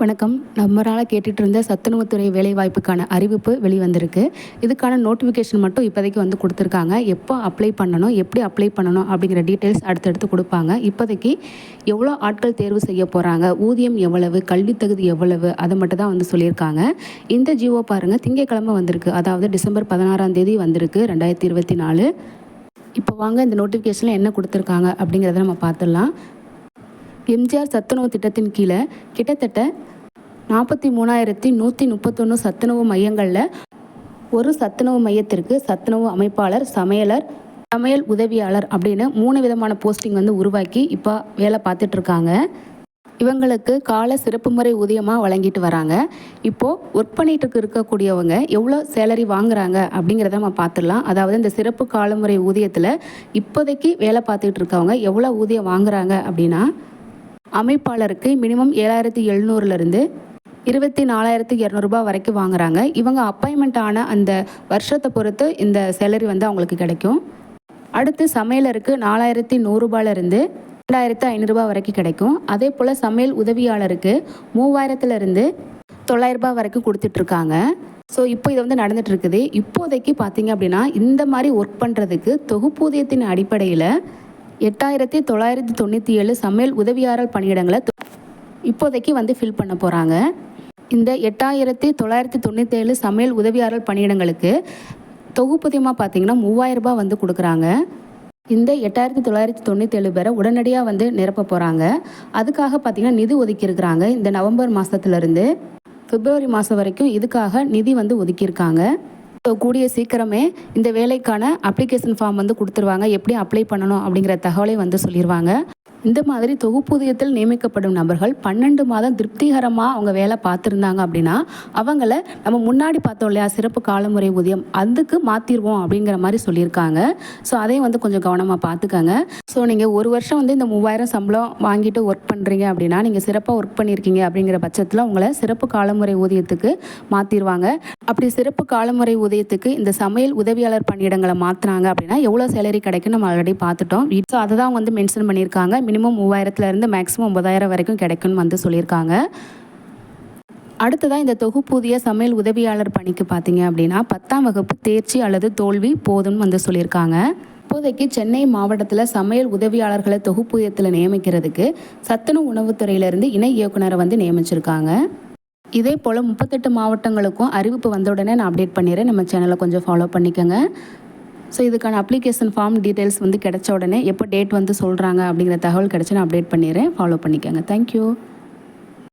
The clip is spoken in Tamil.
வணக்கம். நம்ம நாளாக கேட்டுட்டு இருந்த சத்துணவுத்துறை வேலைவாய்ப்புக்கான அறிவிப்பு வெளிவந்திருக்கு. இதுக்கான நோட்டிஃபிகேஷன் மட்டும் இப்போதைக்கு வந்து கொடுத்துருக்காங்க. எப்போ அப்ளை பண்ணணும் எப்படி அப்ளை பண்ணணும் அப்படிங்கிற டீட்டெயில்ஸ் அடுத்தடுத்து கொடுப்பாங்க. இப்போதைக்கு எவ்வளோ ஆட்கள் தேர்வு செய்ய போகிறாங்க ஊதியம் எவ்வளவு கல்வி தகுதி எவ்வளவு அதை மட்டும் தான் வந்து சொல்லியிருக்காங்க. இந்த ஜிஓ பாருங்கள் திங்கக்கிழமை வந்திருக்கு. அதாவது டிசம்பர் பதினாறாம் தேதி வந்திருக்கு ரெண்டாயிரத்தி இருபத்தி நாலு. இப்போ வாங்க இந்த நோட்டிஃபிகேஷனில் என்ன கொடுத்துருக்காங்க அப்படிங்கிறத நம்ம பார்த்துடலாம். எம்ஜிஆர் சத்துணவு திட்டத்தின் கீழே கிட்டத்தட்ட நாற்பத்தி மூணாயிரத்தி நூற்றி முப்பத்தொன்று சத்துணவு மையங்களில் ஒரு சத்துணவு மையத்திற்கு சத்துணவு அமைப்பாளர் சமையலர் சமையல் உதவியாளர் அப்படின்னு மூணு விதமான போஸ்டிங் வந்து உருவாக்கி இப்போ வேலை பார்த்துட்ருக்காங்க இவங்களுக்கு கால சிறப்பு முறை ஊதியமாக வழங்கிட்டு வராங்க. இப்போது ஒர்க் பண்ணிகிட்டு இருக்கக்கூடியவங்க எவ்வளோ சேலரி வாங்குறாங்க அப்படிங்கிறத நம்ம பார்த்துடலாம். அதாவது இந்த சிறப்பு காலமுறை ஊதியத்தில் இப்போதைக்கு வேலை பார்த்துக்கிட்டு இருக்கவங்க எவ்வளோ ஊதியம் வாங்குறாங்க அப்படின்னா அமைப்பாளருக்கு மினிமம் ஏழாயிரத்தி எழுநூறுலேருந்து இருபத்தி நாலாயிரத்து இரநூறுபா வரைக்கும் வாங்குறாங்க. இவங்க அப்பாயின்மெண்ட் ஆன அந்த வருஷத்தை பொறுத்து இந்த சேலரி வந்து அவங்களுக்கு கிடைக்கும். அடுத்து சமையலருக்கு நாலாயிரத்தி நூறுரூபாலேருந்து ரெண்டாயிரத்து ஐநூறுரூபா வரைக்கும் கிடைக்கும். அதே போல் சமையல் உதவியாளருக்கு மூவாயிரத்துலேருந்து தொள்ளாயிரரூபா வரைக்கும் கொடுத்துட்ருக்காங்க ஸோ இப்போ இது வந்து நடந்துகிட்ருக்குது இப்போதைக்கு பார்த்தீங்க அப்படின்னா இந்த மாதிரி ஒர்க் பண்ணுறதுக்கு தொகுப்பூதியத்தின் அடிப்படையில் எட்டாயிரத்தி தொள்ளாயிரத்தி தொண்ணூற்றி ஏழு சமையல் உதவியாளர் பணியிடங்களை இப்போதைக்கு வந்து ஃபில் பண்ண போகிறாங்க இந்த எட்டாயிரத்தி தொள்ளாயிரத்தி தொண்ணூற்றேழு சமையல் உதவியாளர் பணியிடங்களுக்கு தொகுப்பூதியமாக பார்த்தீங்கன்னா மூவாயிரரூபா வந்து கொடுக்குறாங்க. இந்த எட்டாயிரத்தி தொள்ளாயிரத்தி தொண்ணூற்றேழு பேரை உடனடியாக வந்து நிரப்ப போகிறாங்க அதுக்காக பார்த்திங்கன்னா நிதி ஒதுக்கியிருக்கிறாங்க இந்த நவம்பர் மாதத்துலேருந்து பிப்ரவரி மாதம் வரைக்கும் இதுக்காக நிதி வந்து ஒதுக்கியிருக்காங்க ஸோ கூடிய சீக்கிரமே இந்த வேலைக்கான அப்ளிகேஷன் ஃபார்ம் வந்து கொடுத்துருவாங்க. எப்படி அப்ளை பண்ணணும் அப்படிங்கிற தகவலை வந்து சொல்லிடுவாங்க இந்த மாதிரி தொகுப்பூதியத்தில் நியமிக்கப்படும் நபர்கள் பன்னெண்டு மாதம் திருப்திகரமாக அவங்க வேலை பார்த்துருந்தாங்க அப்படின்னா அவங்கள நம்ம முன்னாடி பார்த்தோம் இல்லையா சிறப்பு காலமுறை ஊதியம் அதுக்கு மாற்றிடுவோம் அப்படிங்கிற மாதிரி சொல்லியிருக்காங்க. ஸோ அதையும் வந்து கொஞ்சம் கவனமாக பார்த்துக்கங்க. ஸோ நீங்கள் ஒரு வருஷம் வந்து இந்த மூவாயிரம் சம்பளம் வாங்கிட்டு ஒர்க் பண்ணுறீங்க அப்படின்னா நீங்கள் சிறப்பாக ஒர்க் பண்ணியிருக்கீங்க அப்படிங்கிற பட்சத்தில் உங்களை சிறப்பு காலமுறை ஊதியத்துக்கு மாற்றிடுவாங்க அப்படி சிறப்பு காலமுறை ஊதியத்துக்கு இந்த சமையல் உதவியாளர் பணியிடங்களை மாற்றினாங்க அப்படின்னா எவ்வளோ சேலரி கிடைக்கும் நம்ம ஆல்ரெடி பார்த்துட்டோம். ஸோ அதை தான் வந்து மென்ஷன் பண்ணியிருக்காங்க. மினிமம் மூவாயிரத்துலேருந்து மேக்ஸிமம் ஒன்பதாயிரம் வரைக்கும் கிடைக்கும்னு வந்து சொல்லியிருக்காங்க. அடுத்ததாக இந்த தொகுப்பூதிய சமையல் உதவியாளர் பணிக்கு பார்த்தீங்க அப்படின்னா பத்தாம் வகுப்பு தேர்ச்சி அல்லது தோல்வி போதும்னு வந்து சொல்லியிருக்காங்க. இப்போதைக்கு சென்னை மாவட்டத்தில் சமையல் உதவியாளர்களை தொகுப்பூதியத்தில் நியமிக்கிறதுக்கு சத்துணவு உணவுத்துறையிலிருந்து இணை இயக்குனரை வந்து நியமிச்சிருக்காங்க. இதே போல் முப்பத்தெட்டு மாவட்டங்களுக்கும் அறிவிப்பு வந்த உடனே நான் அப்டேட் பண்ணிடுறேன். நம்ம சேனலை கொஞ்சம் ஃபாலோ பண்ணிக்கோங்க. ஸோ இதுக்கான அப்ளிகேஷன் ஃபார்ம் டீட்டெயில்ஸ் வந்து கிடச்ச உடனே எப்போ டேட் வந்து சொல்கிறாங்க அப்படிங்கிற தகவல் கிடச்சி நான் அப்டேட் பண்ணிடுறேன். ஃபாலோ பண்ணிக்கோங்க. தேங்க்யூ